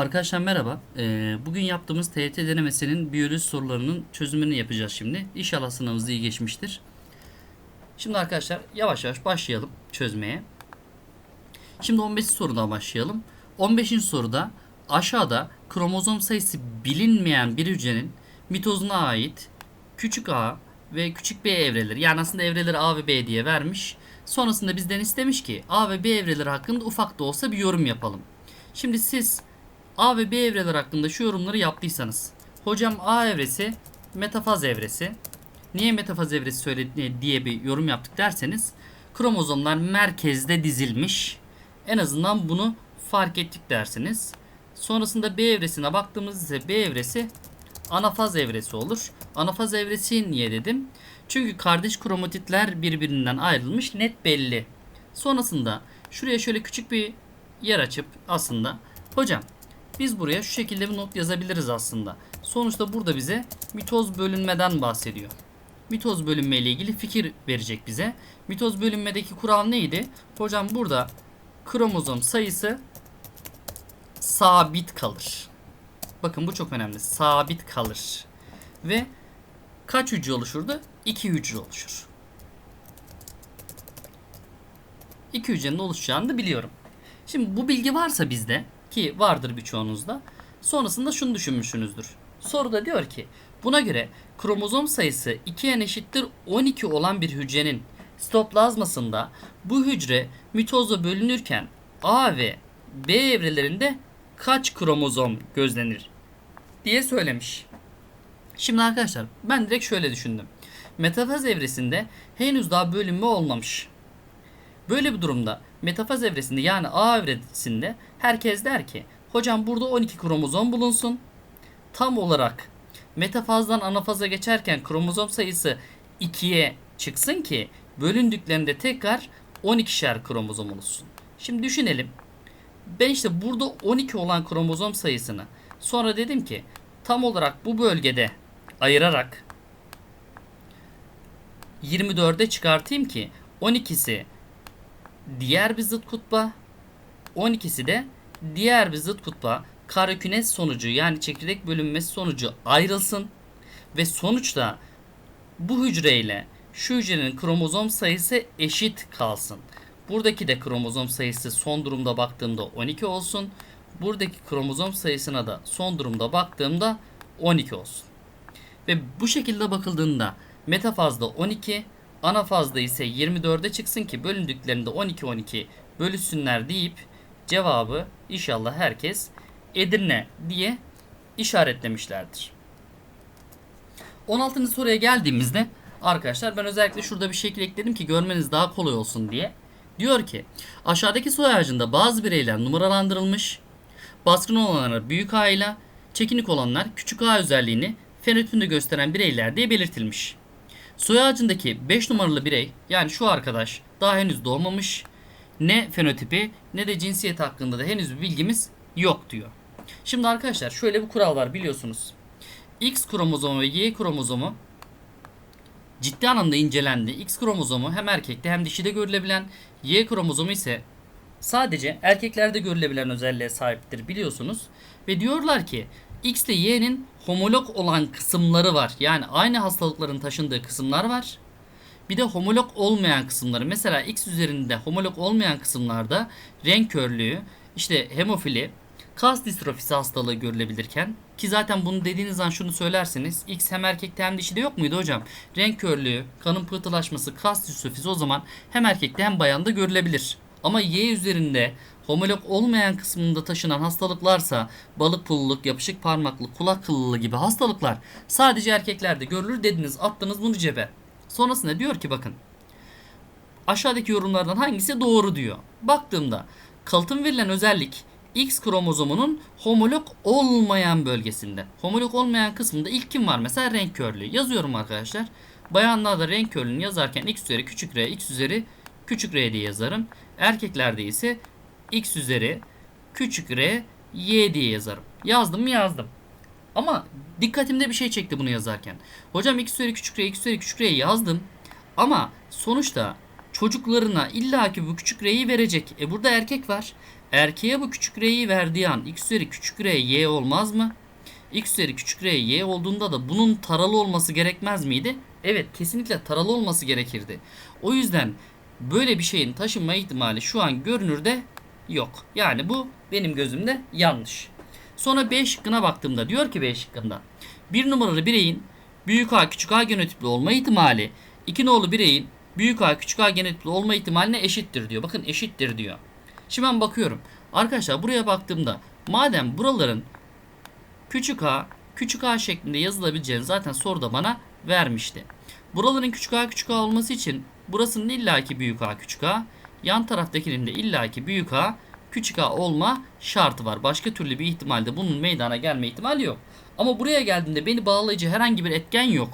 Arkadaşlar merhaba. Ee, bugün yaptığımız TYT denemesinin biyoloji sorularının çözümünü yapacağız şimdi. İnşallah sınavınız iyi geçmiştir. Şimdi arkadaşlar yavaş yavaş başlayalım çözmeye. Şimdi 15. sorudan başlayalım. 15. soruda aşağıda kromozom sayısı bilinmeyen bir hücrenin mitozuna ait küçük a ve küçük b evreleri yani aslında evreleri a ve b diye vermiş. Sonrasında bizden istemiş ki a ve b evreleri hakkında ufak da olsa bir yorum yapalım. Şimdi siz A ve B evreler hakkında şu yorumları yaptıysanız. Hocam A evresi metafaz evresi. Niye metafaz evresi söyledi diye bir yorum yaptık derseniz kromozomlar merkezde dizilmiş. En azından bunu fark ettik dersiniz. Sonrasında B evresine baktığımız ise B evresi anafaz evresi olur. Anafaz evresi niye dedim? Çünkü kardeş kromatitler birbirinden ayrılmış net belli. Sonrasında şuraya şöyle küçük bir yer açıp aslında hocam biz buraya şu şekilde bir not yazabiliriz aslında. Sonuçta burada bize mitoz bölünmeden bahsediyor. Mitoz bölünme ile ilgili fikir verecek bize. Mitoz bölünmedeki kural neydi? Hocam burada kromozom sayısı sabit kalır. Bakın bu çok önemli. Sabit kalır. Ve kaç hücre oluşurdu? İki hücre oluşur. İki hücrenin oluşacağını da biliyorum. Şimdi bu bilgi varsa bizde ki vardır birçoğunuzda. Sonrasında şunu düşünmüşsünüzdür. Soruda diyor ki buna göre kromozom sayısı 2n eşittir 12 olan bir hücrenin sitoplazmasında bu hücre mitozla bölünürken A ve B evrelerinde kaç kromozom gözlenir diye söylemiş. Şimdi arkadaşlar ben direkt şöyle düşündüm. Metafaz evresinde henüz daha bölünme olmamış. Böyle bir durumda metafaz evresinde yani A evresinde herkes der ki hocam burada 12 kromozom bulunsun. Tam olarak metafazdan anafaza geçerken kromozom sayısı 2'ye çıksın ki bölündüklerinde tekrar 12'şer kromozom olsun. Şimdi düşünelim. Ben işte burada 12 olan kromozom sayısını sonra dedim ki tam olarak bu bölgede ayırarak 24'e çıkartayım ki 12'si diğer bir zıt kutba 12'si de diğer bir zıt kutba karekünes sonucu yani çekirdek bölünmesi sonucu ayrılsın ve sonuçta bu hücreyle şu hücrenin kromozom sayısı eşit kalsın. Buradaki de kromozom sayısı son durumda baktığımda 12 olsun. Buradaki kromozom sayısına da son durumda baktığımda 12 olsun. Ve bu şekilde bakıldığında metafazda 12, anafazda ise 24'e çıksın ki bölündüklerinde 12 12 bölüşsünler deyip cevabı inşallah herkes Edirne diye işaretlemişlerdir. 16. soruya geldiğimizde arkadaşlar ben özellikle şurada bir şekil ekledim ki görmeniz daha kolay olsun diye. Diyor ki aşağıdaki soy ağacında bazı bireyler numaralandırılmış. Baskın olanlar büyük A ile çekinik olanlar küçük A özelliğini fenotipinde gösteren bireyler diye belirtilmiş. Soy ağacındaki 5 numaralı birey yani şu arkadaş daha henüz doğmamış. Ne fenotipi ne de cinsiyet hakkında da henüz bir bilgimiz yok diyor. Şimdi arkadaşlar şöyle bir kural var biliyorsunuz. X kromozomu ve Y kromozomu ciddi anlamda incelendi. X kromozomu hem erkekte hem dişide görülebilen, Y kromozomu ise sadece erkeklerde görülebilen özelliğe sahiptir biliyorsunuz. Ve diyorlar ki X ile Y'nin homolog olan kısımları var. Yani aynı hastalıkların taşındığı kısımlar var. Bir de homolog olmayan kısımları. Mesela X üzerinde homolog olmayan kısımlarda renk körlüğü, işte hemofili, kas distrofisi hastalığı görülebilirken ki zaten bunu dediğiniz zaman şunu söylerseniz X hem erkekte hem dişide yok muydu hocam? Renk körlüğü, kanın pıhtılaşması, kas distrofisi o zaman hem erkekte hem bayanda görülebilir. Ama Y üzerinde homolog olmayan kısmında taşınan hastalıklarsa balık pulluluk, yapışık parmaklı, kulak kıllılığı gibi hastalıklar sadece erkeklerde görülür dediniz attınız bunu cebe. Sonrasında diyor ki bakın aşağıdaki yorumlardan hangisi doğru diyor. Baktığımda kalıtım verilen özellik X kromozomunun homolog olmayan bölgesinde. Homolog olmayan kısmında ilk kim var? Mesela renk körlüğü. Yazıyorum arkadaşlar. Bayanlarda renk körlüğünü yazarken x üzeri küçük r, x üzeri küçük r diye yazarım. Erkeklerde ise x üzeri küçük r, y diye yazarım. Yazdım mı yazdım. Ama dikkatimde bir şey çekti bunu yazarken. Hocam x üzeri küçük r, x üzeri küçük r yazdım. Ama sonuçta çocuklarına illaki bu küçük r'yi verecek. E burada erkek var. Erkeğe bu küçük r'yi verdiği an x üzeri küçük r y olmaz mı? x üzeri küçük r y olduğunda da bunun taralı olması gerekmez miydi? Evet kesinlikle taralı olması gerekirdi. O yüzden böyle bir şeyin taşınma ihtimali şu an görünürde yok. Yani bu benim gözümde yanlış. Sonra B şıkkına baktığımda diyor ki B şıkkında bir numaralı bireyin büyük A küçük A genotipli olma ihtimali iki nolu bireyin büyük A küçük A genotipli olma ihtimaline eşittir diyor. Bakın eşittir diyor. Şimdi ben bakıyorum. Arkadaşlar buraya baktığımda madem buraların küçük a küçük a şeklinde yazılabileceğini zaten soruda bana vermişti. Buraların küçük a küçük a olması için burasının illaki büyük a küçük a yan taraftakinin de illaki büyük a küçük a olma şartı var. Başka türlü bir ihtimalde bunun meydana gelme ihtimali yok. Ama buraya geldiğinde beni bağlayıcı herhangi bir etken yok.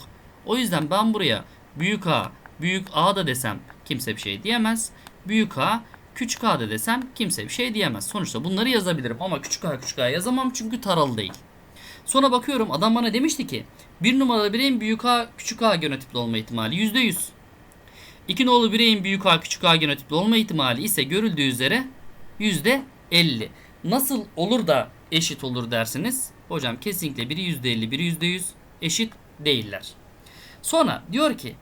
O yüzden ben buraya büyük a büyük a da desem kimse bir şey diyemez. Büyük a küçük a da desem kimse bir şey diyemez. Sonuçta bunları yazabilirim ama küçük a küçük a yazamam çünkü taralı değil. Sonra bakıyorum adam bana demişti ki bir numaralı bireyin büyük A küçük A genotipli olma ihtimali %100. İki nolu bireyin büyük A küçük A genotipli olma ihtimali ise görüldüğü üzere %50. Nasıl olur da eşit olur dersiniz? Hocam kesinlikle biri %50 biri %100 eşit değiller. Sonra diyor ki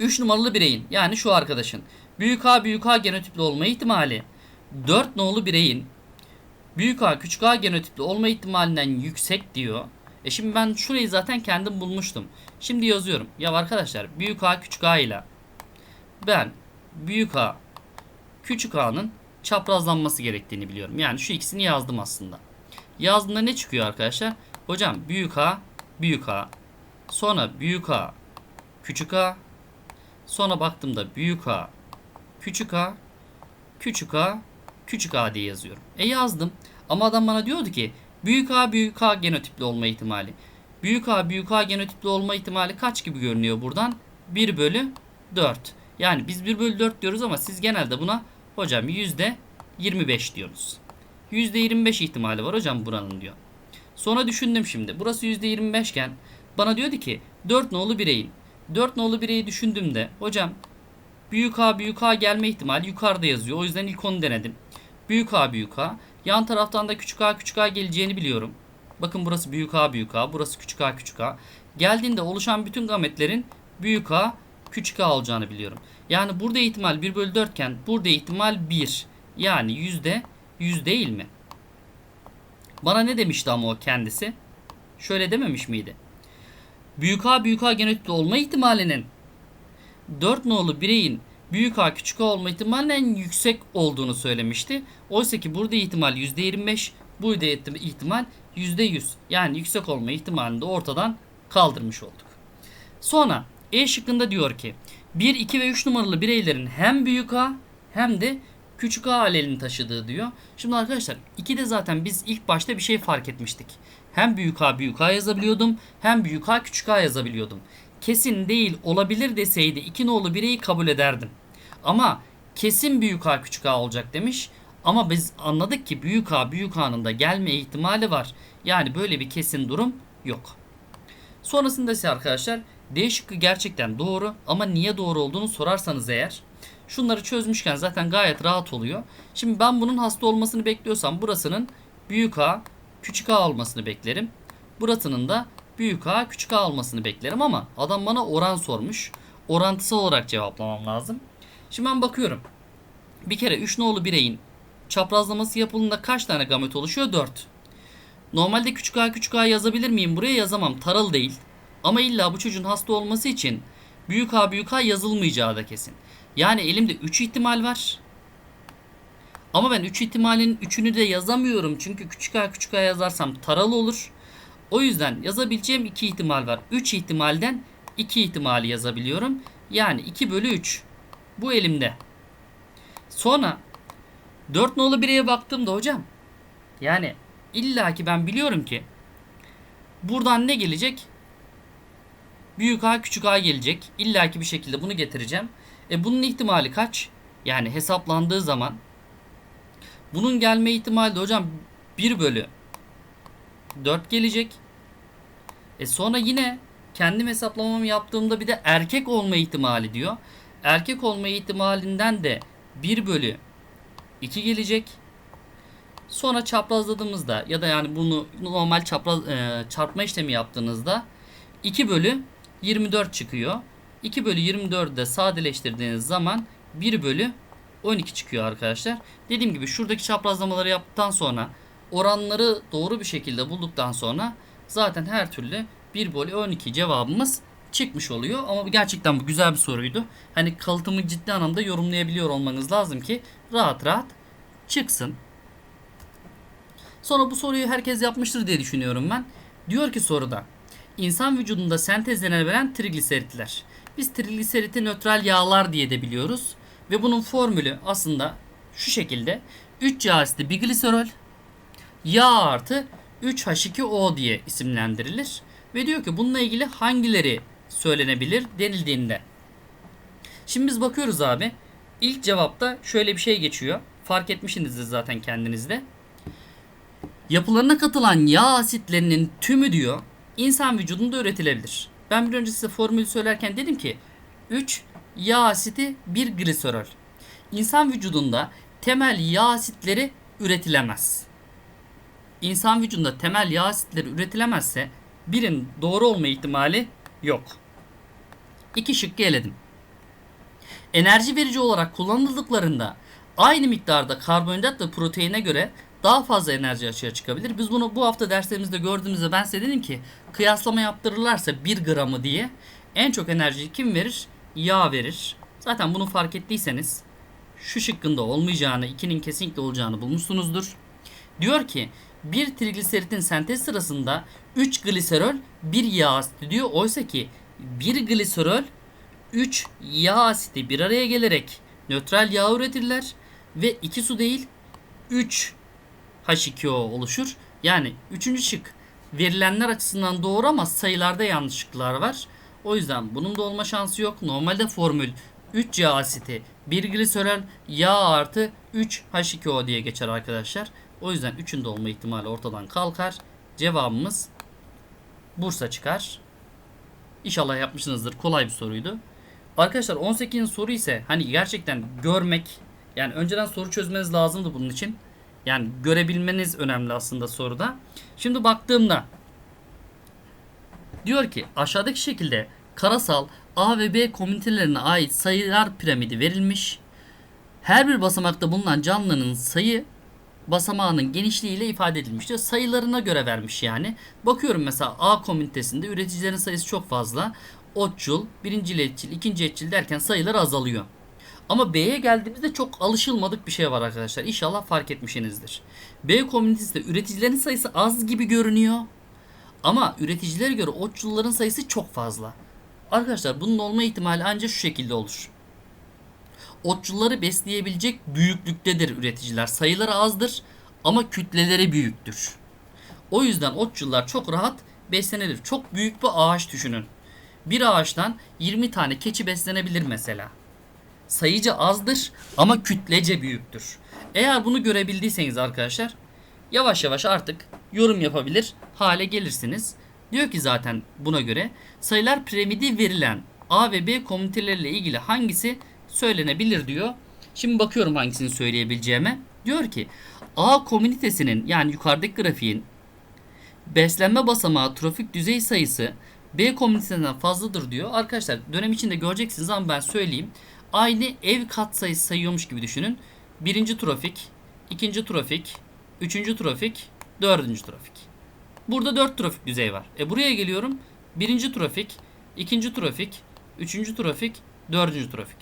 3 numaralı bireyin yani şu arkadaşın büyük A büyük A genotipli olma ihtimali 4 nolu bireyin büyük A küçük A genotipli olma ihtimalinden yüksek diyor. E şimdi ben şurayı zaten kendim bulmuştum. Şimdi yazıyorum. Ya arkadaşlar büyük A küçük A ile ben büyük A küçük A'nın çaprazlanması gerektiğini biliyorum. Yani şu ikisini yazdım aslında. Yazdığında ne çıkıyor arkadaşlar? Hocam büyük A büyük A sonra büyük A küçük A sonra baktığımda büyük A küçük A küçük A küçük a diye yazıyorum. E yazdım. Ama adam bana diyordu ki büyük A büyük A genotipli olma ihtimali. Büyük A büyük A genotipli olma ihtimali kaç gibi görünüyor buradan? 1 bölü 4. Yani biz 1 bölü 4 diyoruz ama siz genelde buna hocam yüzde 25 diyoruz. Yüzde 25 ihtimali var hocam buranın diyor. Sonra düşündüm şimdi. Burası yüzde 25 iken bana diyordu ki 4 nolu bireyin. 4 nolu bireyi düşündüğümde hocam büyük A büyük A gelme ihtimali yukarıda yazıyor. O yüzden ilk onu denedim. Büyük A büyük A. Yan taraftan da küçük A küçük A geleceğini biliyorum. Bakın burası büyük A büyük A. Burası küçük A küçük A. Geldiğinde oluşan bütün gametlerin büyük A küçük A olacağını biliyorum. Yani burada ihtimal 1 bölü 4 iken burada ihtimal 1. Yani yüzde 100 değil mi? Bana ne demişti ama o kendisi? Şöyle dememiş miydi? Büyük A büyük A genotipli olma ihtimalinin 4 nolu bireyin büyük A küçük A olma ihtimalinin yüksek olduğunu söylemişti. Oysa ki burada ihtimal %25, burada ihtimal %100. Yani yüksek olma ihtimalini de ortadan kaldırmış olduk. Sonra E şıkkında diyor ki 1, 2 ve 3 numaralı bireylerin hem büyük A hem de küçük A alelini taşıdığı diyor. Şimdi arkadaşlar 2'de zaten biz ilk başta bir şey fark etmiştik. Hem büyük A büyük A yazabiliyordum hem büyük A küçük A yazabiliyordum kesin değil olabilir deseydi iki nolu bireyi kabul ederdim. Ama kesin büyük A küçük A olacak demiş. Ama biz anladık ki büyük A büyük A'nın da gelme ihtimali var. Yani böyle bir kesin durum yok. Sonrasında ise arkadaşlar D şıkkı gerçekten doğru ama niye doğru olduğunu sorarsanız eğer şunları çözmüşken zaten gayet rahat oluyor. Şimdi ben bunun hasta olmasını bekliyorsam burasının büyük A küçük A olmasını beklerim. Burasının da büyük A küçük A olmasını beklerim ama adam bana oran sormuş. Orantısal olarak cevaplamam lazım. Şimdi ben bakıyorum. Bir kere 3 nolu bireyin çaprazlaması yapıldığında kaç tane gamet oluşuyor? 4. Normalde küçük a küçük a yazabilir miyim? Buraya yazamam. Taralı değil. Ama illa bu çocuğun hasta olması için büyük a büyük a yazılmayacağı da kesin. Yani elimde 3 ihtimal var. Ama ben 3 ihtimalin 3'ünü de yazamıyorum. Çünkü küçük a küçük a yazarsam taralı olur. O yüzden yazabileceğim 2 ihtimal var. 3 ihtimalden 2 ihtimali yazabiliyorum. Yani 2 bölü 3. Bu elimde. Sonra 4 nolu bireye baktığımda hocam yani illa ki ben biliyorum ki buradan ne gelecek? Büyük A küçük A gelecek. İlla ki bir şekilde bunu getireceğim. E bunun ihtimali kaç? Yani hesaplandığı zaman bunun gelme ihtimali de hocam 1 bölü 4 gelecek. E sonra yine kendim hesaplamamı yaptığımda bir de erkek olma ihtimali diyor. Erkek olma ihtimalinden de 1 bölü 2 gelecek. Sonra çaprazladığımızda ya da yani bunu normal çapraz e, çarpma işlemi yaptığınızda 2 bölü 24 çıkıyor. 2 bölü 24'ü de sadeleştirdiğiniz zaman 1 bölü 12 çıkıyor arkadaşlar. Dediğim gibi şuradaki çaprazlamaları yaptıktan sonra oranları doğru bir şekilde bulduktan sonra zaten her türlü 1 bölü 12 cevabımız çıkmış oluyor. Ama gerçekten bu güzel bir soruydu. Hani kalıtımı ciddi anlamda yorumlayabiliyor olmanız lazım ki rahat rahat çıksın. Sonra bu soruyu herkes yapmıştır diye düşünüyorum ben. Diyor ki soruda insan vücudunda sentezlenebilen trigliseritler. Biz trigliseriti nötral yağlar diye de biliyoruz. Ve bunun formülü aslında şu şekilde. 3 yağ asidi bir gliserol yağ artı 3H2O diye isimlendirilir. Ve diyor ki bununla ilgili hangileri söylenebilir denildiğinde. Şimdi biz bakıyoruz abi. İlk cevapta şöyle bir şey geçiyor. Fark etmişsinizdir zaten kendinizde. Yapılarına katılan yağ asitlerinin tümü diyor insan vücudunda üretilebilir. Ben bir önce size formülü söylerken dedim ki 3 yağ asiti 1 gliserol. İnsan vücudunda temel yağ asitleri üretilemez. İnsan vücudunda temel yağ asitleri üretilemezse birin doğru olma ihtimali yok. İki şıkkı eledim. Enerji verici olarak kullanıldıklarında aynı miktarda karbonhidrat ve proteine göre daha fazla enerji açığa çıkabilir. Biz bunu bu hafta derslerimizde gördüğümüzde ben size dedim ki kıyaslama yaptırırlarsa 1 gramı diye en çok enerjiyi kim verir? Yağ verir. Zaten bunu fark ettiyseniz şu şıkkında olmayacağını, 2'nin kesinlikle olacağını bulmuşsunuzdur. Diyor ki bir trigliseritin sentez sırasında 3 gliserol 1 yağ asidi diyor. Oysa ki 1 gliserol 3 yağ asidi bir araya gelerek nötral yağ üretirler ve 2 su değil 3 H2O oluşur. Yani 3. şık verilenler açısından doğru ama sayılarda yanlışlıklar var. O yüzden bunun da olma şansı yok. Normalde formül 3 yağ asiti 1 gliserol yağ artı 3 H2O diye geçer arkadaşlar. O yüzden 3'ün de olma ihtimali ortadan kalkar. Cevabımız Bursa çıkar. İnşallah yapmışsınızdır. Kolay bir soruydu. Arkadaşlar 18. soru ise hani gerçekten görmek yani önceden soru çözmeniz lazımdı bunun için. Yani görebilmeniz önemli aslında soruda. Şimdi baktığımda diyor ki aşağıdaki şekilde karasal A ve B komünitelerine ait sayılar piramidi verilmiş. Her bir basamakta bulunan canlının sayı basamağının genişliğiyle ifade edilmiş diyor. Sayılarına göre vermiş yani. Bakıyorum mesela A komünitesinde üreticilerin sayısı çok fazla. Otçul, birinci etçil, ikinci etçil derken sayılar azalıyor. Ama B'ye geldiğimizde çok alışılmadık bir şey var arkadaşlar. İnşallah fark etmişsinizdir. B komünitesinde üreticilerin sayısı az gibi görünüyor. Ama üreticilere göre otçulların sayısı çok fazla. Arkadaşlar bunun olma ihtimali ancak şu şekilde olur. Otçulları besleyebilecek büyüklüktedir üreticiler. Sayıları azdır ama kütleleri büyüktür. O yüzden otçullar çok rahat beslenebilir. Çok büyük bir ağaç düşünün. Bir ağaçtan 20 tane keçi beslenebilir mesela. Sayıca azdır ama kütlece büyüktür. Eğer bunu görebildiyseniz arkadaşlar yavaş yavaş artık yorum yapabilir hale gelirsiniz. Diyor ki zaten buna göre sayılar piramidi verilen A ve B komüniteleriyle ilgili hangisi söylenebilir diyor. Şimdi bakıyorum hangisini söyleyebileceğime. Diyor ki A komünitesinin yani yukarıdaki grafiğin beslenme basamağı trofik düzey sayısı B komünitesinden fazladır diyor. Arkadaşlar dönem içinde göreceksiniz ama ben söyleyeyim. Aynı ev kat sayısı sayıyormuş gibi düşünün. Birinci trafik, ikinci trafik, üçüncü trafik, dördüncü trafik. Burada dört trafik düzey var. E buraya geliyorum. Birinci trafik, ikinci trafik, üçüncü trafik, dördüncü trafik.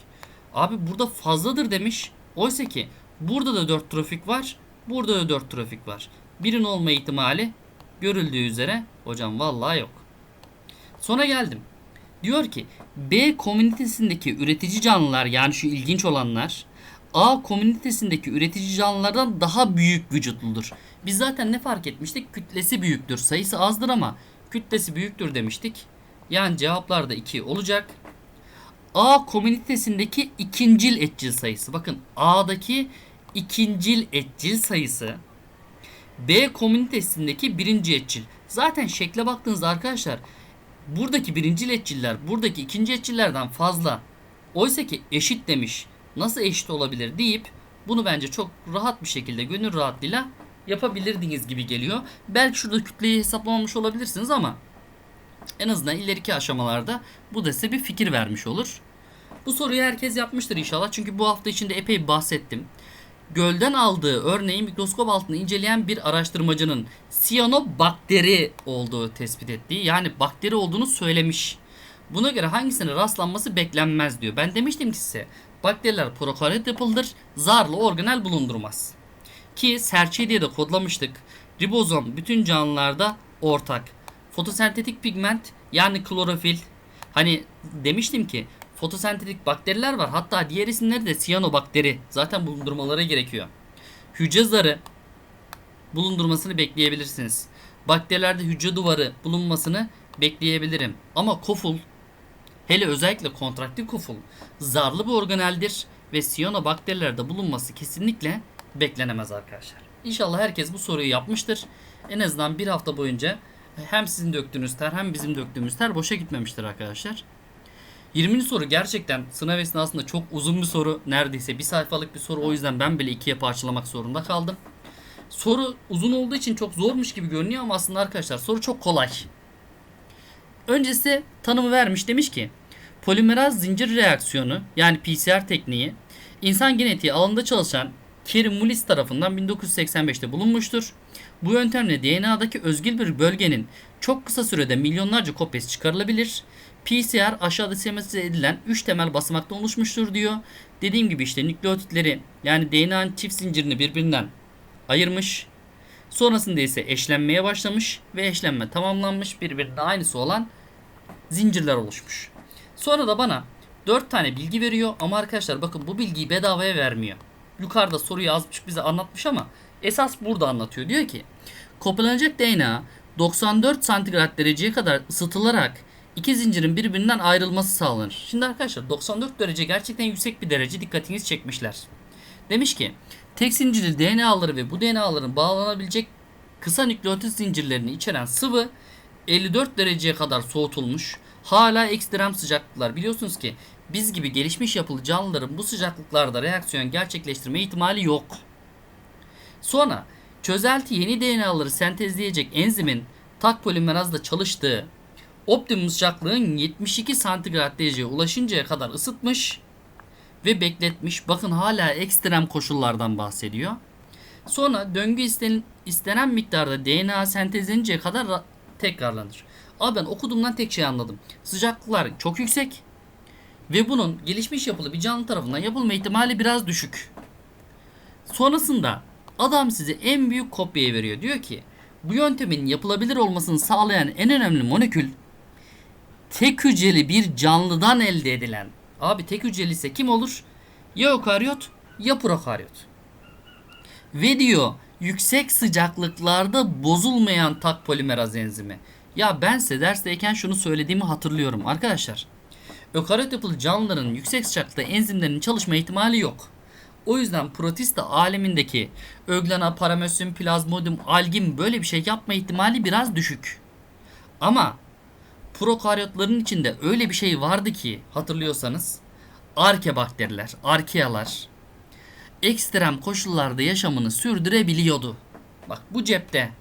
Abi burada fazladır demiş. Oysa ki burada da 4 trafik var. Burada da 4 trafik var. Birin olma ihtimali görüldüğü üzere hocam vallahi yok. Sonra geldim. Diyor ki B komünitesindeki üretici canlılar yani şu ilginç olanlar A komünitesindeki üretici canlılardan daha büyük vücutludur. Biz zaten ne fark etmiştik? Kütlesi büyüktür. Sayısı azdır ama kütlesi büyüktür demiştik. Yani cevaplar da 2 olacak. A komünitesindeki ikincil etçil sayısı. Bakın A'daki ikincil etçil sayısı B komünitesindeki birinci etçil. Zaten şekle baktığınızda arkadaşlar buradaki birinci etçiller buradaki ikinci etçillerden fazla. Oysa ki eşit demiş. Nasıl eşit olabilir deyip bunu bence çok rahat bir şekilde gönül rahatlığıyla yapabilirdiniz gibi geliyor. Belki şurada kütleyi hesaplamamış olabilirsiniz ama en azından ileriki aşamalarda bu da size bir fikir vermiş olur. Bu soruyu herkes yapmıştır inşallah. Çünkü bu hafta içinde epey bahsettim. Gölden aldığı örneği mikroskop altında inceleyen bir araştırmacının siyanobakteri olduğu tespit ettiği yani bakteri olduğunu söylemiş. Buna göre hangisine rastlanması beklenmez diyor. Ben demiştim ki size bakteriler prokaryot yapılıdır, zarlı organel bulundurmaz. Ki serçe diye de kodlamıştık. Ribozom bütün canlılarda ortak. Fotosentetik pigment yani klorofil. Hani demiştim ki fotosentetik bakteriler var. Hatta diğer isimleri de siyanobakteri. Zaten bulundurmaları gerekiyor. Hücre zarı bulundurmasını bekleyebilirsiniz. Bakterilerde hücre duvarı bulunmasını bekleyebilirim. Ama koful hele özellikle kontraktif koful zarlı bir organeldir ve siyanobakterilerde bulunması kesinlikle beklenemez arkadaşlar. İnşallah herkes bu soruyu yapmıştır. En azından bir hafta boyunca hem sizin döktüğünüz ter hem bizim döktüğümüz ter boşa gitmemiştir arkadaşlar. 20. soru gerçekten sınav esnasında çok uzun bir soru. Neredeyse bir sayfalık bir soru. O yüzden ben bile ikiye parçalamak zorunda kaldım. Soru uzun olduğu için çok zormuş gibi görünüyor ama aslında arkadaşlar soru çok kolay. Öncesi tanımı vermiş demiş ki polimeraz zincir reaksiyonu yani PCR tekniği insan genetiği alanında çalışan Kerim Mullis tarafından 1985'te bulunmuştur. Bu yöntemle DNA'daki özgül bir bölgenin çok kısa sürede milyonlarca kopyası çıkarılabilir. PCR aşağıda sematize edilen 3 temel basamaktan oluşmuştur diyor. Dediğim gibi işte nükleotitleri yani DNA'nın çift zincirini birbirinden ayırmış. Sonrasında ise eşlenmeye başlamış ve eşlenme tamamlanmış birbirine aynısı olan zincirler oluşmuş. Sonra da bana 4 tane bilgi veriyor ama arkadaşlar bakın bu bilgiyi bedavaya vermiyor. Yukarıda soruyu yazmış bize anlatmış ama esas burada anlatıyor. Diyor ki kopyalanacak DNA 94 santigrat dereceye kadar ısıtılarak iki zincirin birbirinden ayrılması sağlanır. Şimdi arkadaşlar 94 derece gerçekten yüksek bir derece dikkatinizi çekmişler. Demiş ki tek zincirli DNA'ları ve bu DNA'ların bağlanabilecek kısa nükleotit zincirlerini içeren sıvı 54 dereceye kadar soğutulmuş. Hala ekstrem sıcaklıklar. Biliyorsunuz ki biz gibi gelişmiş yapılı canlıların bu sıcaklıklarda reaksiyon gerçekleştirme ihtimali yok. Sonra çözelti yeni DNA'ları sentezleyecek enzimin tak polimerazda çalıştığı optimum sıcaklığın 72 santigrat dereceye ulaşıncaya kadar ısıtmış ve bekletmiş. Bakın hala ekstrem koşullardan bahsediyor. Sonra döngü isten, istenen miktarda DNA sentezleninceye kadar ra- tekrarlanır. Abi ben okuduğumdan tek şey anladım. Sıcaklıklar çok yüksek ve bunun gelişmiş yapılı bir canlı tarafından yapılma ihtimali biraz düşük. Sonrasında adam size en büyük kopyayı veriyor. Diyor ki bu yöntemin yapılabilir olmasını sağlayan en önemli molekül tek hücreli bir canlıdan elde edilen. Abi tek hücreli ise kim olur? Ya ökaryot ya prokaryot. Ve diyor yüksek sıcaklıklarda bozulmayan tak polimeraz enzimi. Ya ben size dersteyken şunu söylediğimi hatırlıyorum arkadaşlar. Ökaryot yapılı canlıların yüksek sıcaklıkta enzimlerinin çalışma ihtimali yok. O yüzden protista alemindeki öglena, paramecium, plazmodium, algin böyle bir şey yapma ihtimali biraz düşük. Ama prokaryotların içinde öyle bir şey vardı ki hatırlıyorsanız arke bakteriler, arkealar ekstrem koşullarda yaşamını sürdürebiliyordu. Bak bu cepte.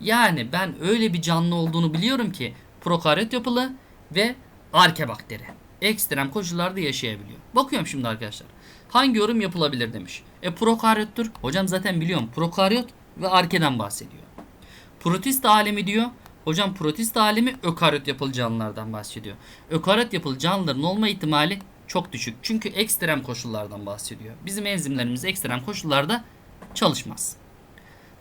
Yani ben öyle bir canlı olduğunu biliyorum ki prokaryot yapılı ve arke bakteri. Ekstrem koşullarda yaşayabiliyor. Bakıyorum şimdi arkadaşlar. Hangi yorum yapılabilir demiş. E prokaryottur. Hocam zaten biliyorum. Prokaryot ve arkeden bahsediyor. Protist alemi diyor. Hocam protist alemi ökaryot yapılı canlılardan bahsediyor. Ökaryot yapılı canlıların olma ihtimali çok düşük. Çünkü ekstrem koşullardan bahsediyor. Bizim enzimlerimiz ekstrem koşullarda çalışmaz.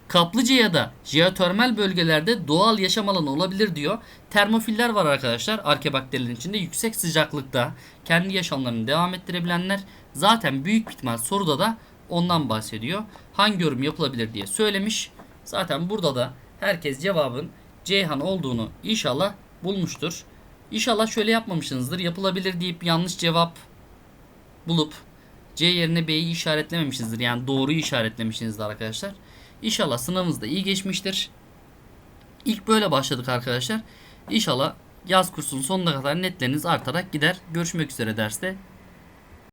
Kaplıca ya da jeotermal bölgelerde doğal yaşam alanı olabilir diyor. Termofiller var arkadaşlar. Arkebakterilerin içinde yüksek sıcaklıkta kendi yaşamlarını devam ettirebilenler. Zaten büyük ihtimal soruda da ondan bahsediyor. Hangi yorum yapılabilir diye söylemiş. Zaten burada da herkes cevabın Ceyhan olduğunu inşallah bulmuştur. İnşallah şöyle yapmamışsınızdır. Yapılabilir deyip yanlış cevap bulup C yerine B'yi işaretlememişsinizdir. Yani doğruyu işaretlemişsinizdir arkadaşlar. İnşallah sınavınız da iyi geçmiştir. İlk böyle başladık arkadaşlar. İnşallah yaz kursunun sonuna kadar netleriniz artarak gider. Görüşmek üzere derste.